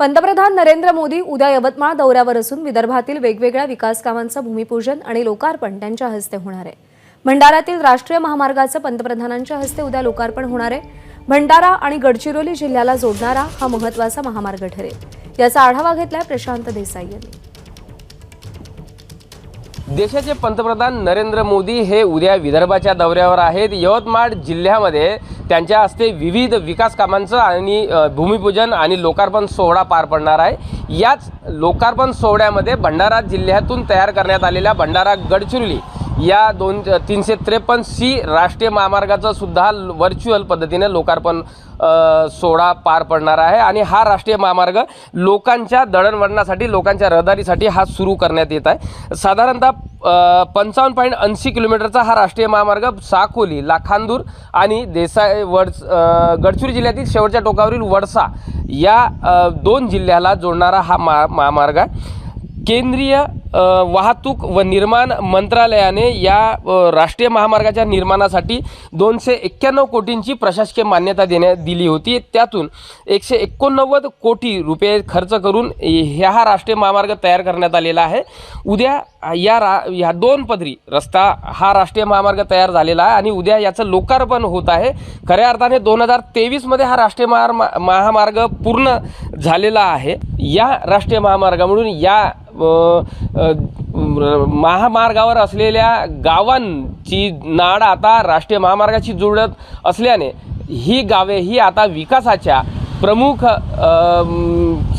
पंतप्रधान नरेंद्र मोदी उद्या यवतमाळ दौऱ्यावर असून विदर्भातील वेगवेगळ्या विकासकामांचं भूमिपूजन आणि लोकार्पण त्यांच्या हस्ते होणार आहे. भंडाऱ्यातील राष्ट्रीय महामार्गाचं पंतप्रधानांच्या हस्ते उद्या लोकार्पण होणार आहे. भंडारा आणि गडचिरोली जिल्ह्याला जोडणारा हा महत्त्वाचा महामार्ग ठरेल. याचा आढावा घेतलाय प्रशांत देसाई यांनी. देशाचे पंतप्रधान नरेंद्र मोदी हे उद्या विदर्भाच्या दौऱ्यावर आहेत. यवतमाळ जिल्ह्यामध्ये त्यांच्या हस्ते विविध विकास कामांचं आणि भूमिपूजन आणि लोकार्पण सोहळा पार पडणार आहे. याच लोकार्पण सोहळ्यामध्ये भंडारा जिल्ह्यातून तयार करण्यात आलेल्या भंडारा गडचिरोली या दोन तीनशे त्रेपन्न सी राष्ट्रीय महामार्गाचं सुद्धा व्हर्च्युअल पद्धतीने लोकार्पण सोहळा पार पडणार आहे. आणि हा राष्ट्रीय महामार्ग लोकांच्या दळणवळणासाठी लोकांच्या रहदारीसाठी हा सुरू करण्यात येत आहे. साधारणतः पंचावन्न पॉईंट ऐंशी किलोमीटरचा हा राष्ट्रीय महामार्ग साकोली लाखांदूर आणि देसाई वड गडचिरोली जिल्ह्यातील शेवटच्या टोकावरील वडसा या दोन जिल्ह्याला जोडणारा हा मा महामार्ग आहे. केंद्रीय वाहतूक व निर्माण मंत्रालयाने या राष्ट्रीय महामार्गाच्या निर्माणासाठी दोनशे एक्क्याण्णव कोटींची प्रशासकीय मान्यता देण्यात दिली होती. त्यातून एकशे एकोणनव्वद कोटी रुपये खर्च करून ह्या हा राष्ट्रीय महामार्ग तयार करण्यात आलेला आहे. उद्या या रा ह्या दोन पदरी रस्ता हा राष्ट्रीय महामार्ग तयार झालेला आहे आणि उद्या याचं लोकार्पण होत आहे. खऱ्या अर्थाने दोन हजार तेवीसमध्ये हा राष्ट्रीय महार महामार्ग पूर्ण झालेला आहे. या राष्ट्रीय महामार्गामधून या महामार्गावर असलेल्या गावांची नाड आता राष्ट्रीय महामार्गाशी जुळत असल्याने ही गावे ही आता विकासाच्या प्रमुख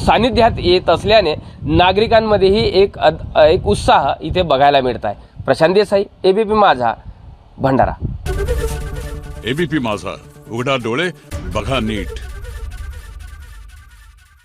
सानिध्यात येत असल्याने नागरिकांमध्येही एक अद- एक उत्साह इथे बघायला मिळत आहे प्रशांत देसाई एबीपी माझा भंडारा. एबीपी माझा. उघडा डोळे बघा नीट.